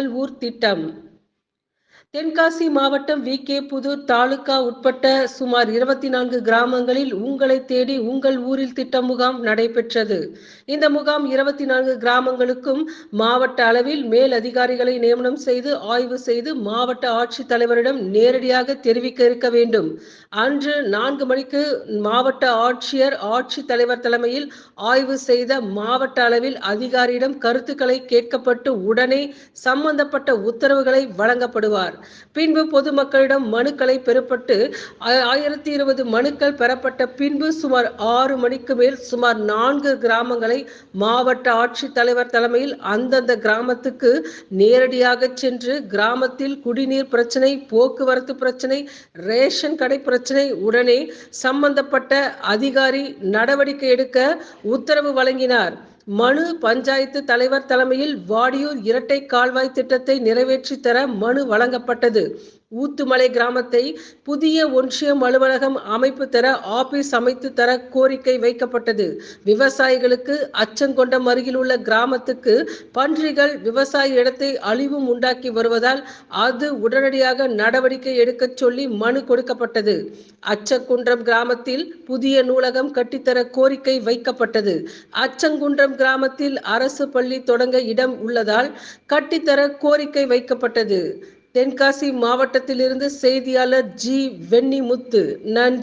முதல்வூர் திட்டம் தென்காசி மாவட்டம் we. K. Pudur taluka உட்பட்ட சுமார் இருபத்தி நான்கு கிராமங்களில் உங்களை தேடி உங்கள் ஊரில் திட்ட முகாம் நடைபெற்றது. இந்த முகாம் இருபத்தி நான்கு கிராமங்களுக்கும் மாவட்ட அளவில் மேல் அதிகாரிகளை நியமனம் செய்து ஆய்வு செய்து மாவட்ட ஆட்சித்தலைவரிடம் நேரடியாக தெரிவிக்க இருக்க வேண்டும். அன்று நான்கு மணிக்கு மாவட்ட ஆட்சியர் ஆட்சித்தலைவர் தலைமையில் ஆய்வு செய்த மாவட்ட அளவில் அதிகாரியிடம் கருத்துக்களை கேட்கப்பட்டு உடனே சம்பந்தப்பட்ட உத்தரவுகளை வழங்கப்படுவார். பின்பு பொதுமக்களிடம் மனுக்களை பெறப்பட்டு ஆயிரத்தி இருபது மனுக்கள் பெறப்பட்ட பின்பு சுமார் ஆறு மணிக்கு மேல் சுமார் நான்கு கிராமங்களை மாவட்ட ஆட்சித்தலைவர் தலைமையில் அந்தந்த கிராமத்துக்கு நேரடியாக சென்று கிராமத்தில் குடிநீர் பிரச்சனை போக்குவரத்து பிரச்சனை ரேஷன் கடை பிரச்சனை உடனே சம்பந்தப்பட்ட அதிகாரி நடவடிக்கை எடுக்க உத்தரவு வழங்கினார். மனு பஞ்சாயத்து தலைவர் தலைமையில் வாடியூர் இரட்டை கால்வாய் திட்டத்தை நிறைவேற்றி தர மனு வழங்கப்பட்டது. ஊத்துமலை கிராமத்தை புதிய ஒன்றியம் அலுவலகம் அமைப்பு தர ஆபீஸ் அமைத்து தர கோரிக்கை வைக்கப்பட்டது. விவசாயிகளுக்கு அச்சங்கொண்டம் அருகில் உள்ள கிராமத்துக்கு பன்றிகள் விவசாய இடத்தை அழிவும் உண்டாக்கி வருவதால் அது உடனடியாக நடவடிக்கை எடுக்கச் சொல்லி மனு கொடுக்கப்பட்டது. அச்சங்குன்றம் கிராமத்தில் புதிய நூலகம் கட்டித்தர கோரிக்கை வைக்கப்பட்டது. அச்சங்குன்றம் கிராமத்தில் அரசு பள்ளி தொடங்க இடம் உள்ளதால் கட்டித்தர கோரிக்கை வைக்கப்பட்டது. தென்காசி மாவட்டத்திலிருந்து செய்தியாளர் ஜி வெண்ணிமுத்து. நன்றி.